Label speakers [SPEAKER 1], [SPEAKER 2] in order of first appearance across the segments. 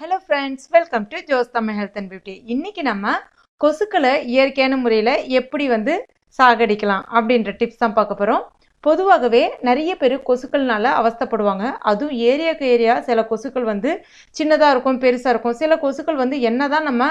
[SPEAKER 1] Hello friends welcome to Jos Tamil health and beauty இன்னைக்கு நம்ம கொசுக்களை இயற்கையான முறையில் எப்படி வந்து சாகடிக்கலாம் அப்படின்ற டிப்ஸ் தான் பார்க்க போகிறோம் பொதுவாகவே நிறைய பேர் கொசுக்கள்னால அவஸ்தைப்படுவாங்க. அதுவும் ஏரியாவுக்கு ஏரியா சில கொசுக்கள் வந்து சின்னதாக இருக்கும் பெருசாக இருக்கும். சில கொசுக்கள் வந்து என்ன தான் நம்ம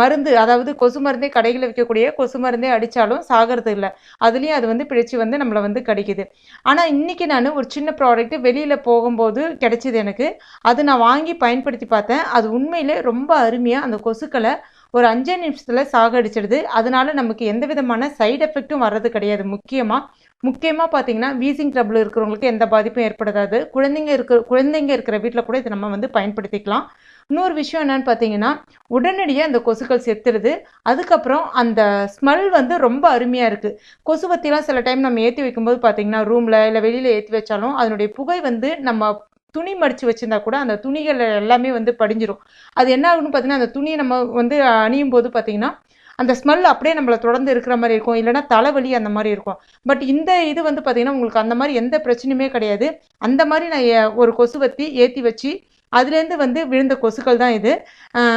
[SPEAKER 1] மருந்து அதாவது கொசு மருந்தே கடைகளில் விற்கக்கூடிய கொசு மருந்தே அடித்தாலும் சாகிறது இல்லை. அதுலேயும் அது வந்து பிடிச்சி வந்து நம்மளை வந்து கிடைக்குது. ஆனால் இன்றைக்கி நான் ஒரு சின்ன ப்ராடக்ட் வெளியில் போகும்போது கிடைச்சிது எனக்கு. அது நான் வாங்கி பயன்படுத்தி பார்த்தேன். அது உண்மையிலே ரொம்ப அருமையாக அந்த கொசுக்களை ஒரு அஞ்சே நிமிஷத்தில் சாகடிச்சிடுது. அதனால நமக்கு எந்த விதமான சைடு எஃபெக்ட்டும் வர்றது கிடையாது. முக்கியமாக முக்கியமாக பார்த்தீங்கன்னா வீசிங் ட்ரபிள் இருக்கிறவங்களுக்கு எந்த பாதிப்பும் ஏற்படாது. குழந்தைங்க இருக்கிற குழந்தைங்க இருக்கிற வீட்டில் கூட இதை நம்ம வந்து பயன்படுத்திக்கலாம். இன்னொரு விஷயம் என்னன்னு பார்த்தீங்கன்னா உடனடியாக அந்த கொசுக்கள் செத்துடுது அதுக்கப்புறம் அந்த ஸ்மெல் வந்து ரொம்ப அருமையாக இருக்குது கொசுவத்திலாம் சில டைம் நம்ம ஏற்றி வைக்கும்போது பார்த்தீங்கன்னா ரூமில் இல்லை வெளியில் ஏற்றி வச்சாலும் அதனுடைய புகை வந்து நம்ம துணி மடித்து வச்சுருந்தா கூட அந்த துணிகள் எல்லாமே வந்து படிஞ்சிடும் அது என்ன ஆகுன்னு பார்த்தீங்கன்னா அந்த துணியை நம்ம வந்து அணியும் போது பார்த்தீங்கன்னா அந்த ஸ்மெல் அப்படியே நம்மளை தொடர்ந்து இருக்கிற மாதிரி இருக்கும். இல்லைன்னா தலைவலி அந்த மாதிரி இருக்கும். பட் இந்த இது வந்து பார்த்திங்கன்னா உங்களுக்கு அந்த மாதிரி எந்த பிரச்சனையுமே கிடையாது. அந்த மாதிரி நான் ஏ- ஒரு கொசுவத்தி ஏற்றி வச்சு அதுலேருந்து வந்து விழுந்த கொசுக்கள் தான் இது.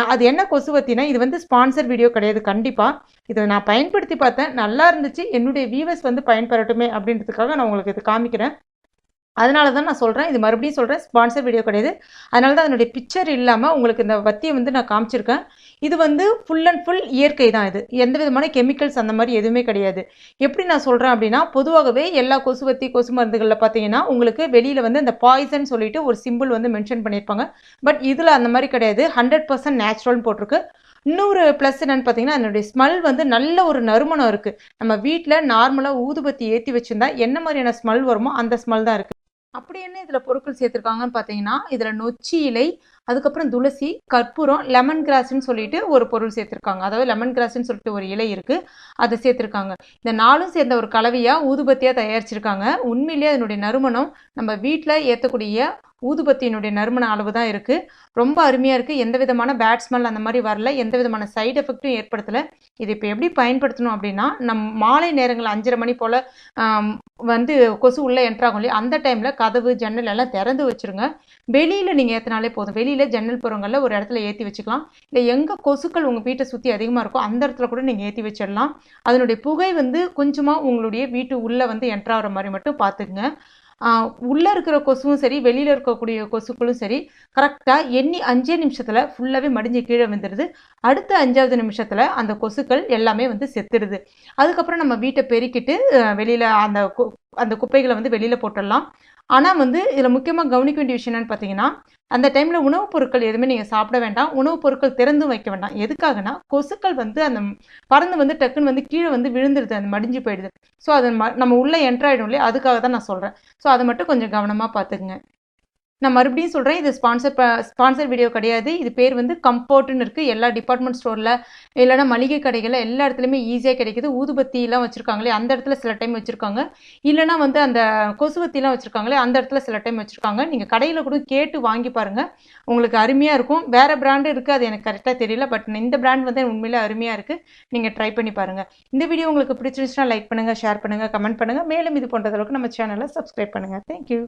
[SPEAKER 1] அது என்ன கொசுவத்தினா இது வந்து ஸ்பான்சர் வீடியோ கிடையாது கண்டிப்பாக இதை நான் பயன்படுத்தி பார்த்தேன். நல்லா இருந்துச்சு. என்னுடைய வியூவர்ஸ் வந்து பயன்பெறட்டுமே அப்படின்றதுக்காக நான் உங்களுக்கு இது காமிக்கிறேன். அதனால தான் நான் சொல்கிறேன் இது மறுபடியும் சொல்கிறேன் ஸ்பான்சர் வீடியோ கிடையாது. அதனால தான் அதனுடைய பிக்சர் இல்லாமல் உங்களுக்கு இந்த வத்தியை வந்து நான் காமிச்சிருக்கேன். இது வந்து ஃபுல் அண்ட் ஃபுல் இயற்கை தான் இது. எந்த விதமான கெமிக்கல்ஸ் அந்த மாதிரி எதுவுமே கிடையாது. எப்படி நான் சொல்கிறேன் அப்படின்னா பொதுவாகவே எல்லா கொசுவத்தி கொசு மருந்துகளில் பார்த்தீங்கன்னா உங்களுக்கு வெளியில் வந்து இந்த பாய்சன் சொல்லிட்டு ஒரு சிம்பிள் வந்து மென்ஷன் பண்ணியிருப்பாங்க. பட் இதில் அந்த மாதிரி கிடையாது. ஹண்ட்ரட் பர்சன்ட் நேச்சுரல்னு போட்டிருக்கு. இன்னொரு ப்ளஸ் என்னென்னு பார்த்தீங்கன்னா அதனுடைய ஸ்மெல் வந்து நல்ல ஒரு நறுமணம் இருக்குது நம்ம வீட்டில் நார்மலாக ஊதுபத்தி ஏற்றி வச்சிருந்தா என்ன மாதிரியான ஸ்மெல் வருமோ அந்த ஸ்மெல் தான் இருக்குது அப்படி என்ன இதில் பொருட்கள் சேர்த்துருக்காங்கன்னு பார்த்தீங்கன்னா இதில் நொச்சி இலை அதுக்கப்புறம் துளசி கற்பூரம் லெமன் கிராஸ்ன்னு சொல்லிட்டு ஒரு பொருள் சேர்த்துருக்காங்க. அதாவது லெமன் கிராஸ்ன்னு சொல்லிட்டு ஒரு இலை இருக்குது அதை சேர்த்துருக்காங்க. இந்த நாலும் சேர்ந்த ஒரு கலவையாக ஊதுபத்தியாக தயாரிச்சிருக்காங்க. உண்மையிலேயே அதனுடைய நறுமணம் நம்ம வீட்டில் ஏற்றக்கூடிய ஊதுபத்தியினுடைய நறுமண அளவு தான் இருக்குது ரொம்ப அருமையாக இருக்குது எந்த விதமான பேட் ஸ்மெல் அந்த மாதிரி வரல. எந்த விதமான சைடு எஃபெக்ட்டும் ஏற்படுத்தலை. இது இப்போ எப்படி பயன்படுத்தணும் அப்படின்னா நம் மாலை நேரங்கள் அஞ்சரை மணி போல் வந்து கொசு உள்ளே என்ட்ராகும் இல்லையா? அந்த டைமில் கதவு ஜன்னல் எல்லாம் திறந்து வச்சுருங்க. வெளியில் நீங்கள் ஏற்றினாலே போதும். வெளியில் ஜன்னல் புறங்களில் ஒரு இடத்துல ஏற்றி வச்சுக்கலாம். இல்லை எங்கே கொசுக்கள் உங்கள் வீட்டை சுற்றி அதிகமாக இருக்கோ அந்த இடத்துல கூட நீங்கள் ஏற்றி வச்சிடலாம். அதனுடைய புகை வந்து கொஞ்சமாக உங்களுடைய வீட்டு உள்ளே வந்து என்ட்ராகிற மாதிரி மட்டும் பார்த்துக்குங்க. உள்ளே இருக்கிற கொசுவும் சரி வெளியில் இருக்கக்கூடிய கொசுக்களும் சரி கரெக்டாக எண்ணி அஞ்சே நிமிஷத்தில் ஃபுல்லாகவே மடிஞ்சு கீழே வந்துடுது அடுத்த அஞ்சாவது நிமிஷத்தில் அந்த கொசுக்கள் எல்லாமே வந்து செத்துடுது. அதுக்கப்புறம் நம்ம வீட்டை பெருக்கிட்டு வெளியில் அந்த கொ அந்த குப்பைகளை வந்து வெளியில் போட்டுடலாம். ஆனால் வந்து இதில் முக்கியமாக கவனிக்க வேண்டிய விஷயம் என்னென்னு பார்த்தீங்கன்னா அந்த டைமில் உணவுப் பொருட்கள் எதுவுமே நீங்கள் சாப்பிட வேண்டாம். உணவுப் பொருட்கள் திறந்தும் வைக்க வேண்டாம். எதுக்காகனா கொசுக்கள் வந்து அந்த பறந்து வந்து டக்குன்னு வந்து கீழே வந்து விழுந்துருது. அந்த மடிஞ்சு போயிடுது. ஸோ அது ம- நம்ம உள்ளே என்ட்ராயிடும் இல்லையா? அதுக்காக தான் நான் சொல்கிறேன் ஸோ அதை மட்டும் கொஞ்சம் கவனமாக பார்த்துக்குங்க நான் மறுபடியும் சொல்கிறேன் இது ஸ்பான்சர் ஸ்பான்சர் வீடியோ கிடையாது. இது பேர் வந்து கம்ஃபோர்ட்னு இருக்குது எல்லா டிபார்ட்மெண்ட் ஸ்டோரில் இல்லைன்னா மளிகை கடைகளில் எல்லா இடத்துலையுமே ஈஸியாக கிடைக்குது. ஊதுபத்திலாம் வச்சுருக்காங்களே அந்த இடத்துல சில டைம் வச்சுருக்காங்க. இல்லைனா வந்து அந்த கொசுவத்திலாம் வச்சுருக்காங்களே அந்த இடத்துல சில டைம் வச்சுருக்காங்க. நீங்கள் கடையில் கூட கேட்டு வாங்கி பாருங்கள் உங்களுக்கு அருமையாக இருக்கும். வேறு பிராண்டு இருக்குது அது எனக்கு கரெக்டாக தெரியல. பட் இந்த பிராண்ட் வந்து உண்மையிலே அருமையாக இருக்குது நீங்கள் ட்ரை பண்ணி பாருங்கள் இந்த வீடியோ உங்களுக்கு பிடிச்சிருந்துச்சுன்னா லைக் பண்ணுங்கள் ஷேர் பண்ணுங்கள் கமெண்ட் பண்ணுங்கள் மேலும் இது போன்றதளவுக்கு நம்ம சேனலை சப்ஸ்கிரைப் பண்ணுங்கள் தேங்க்யூ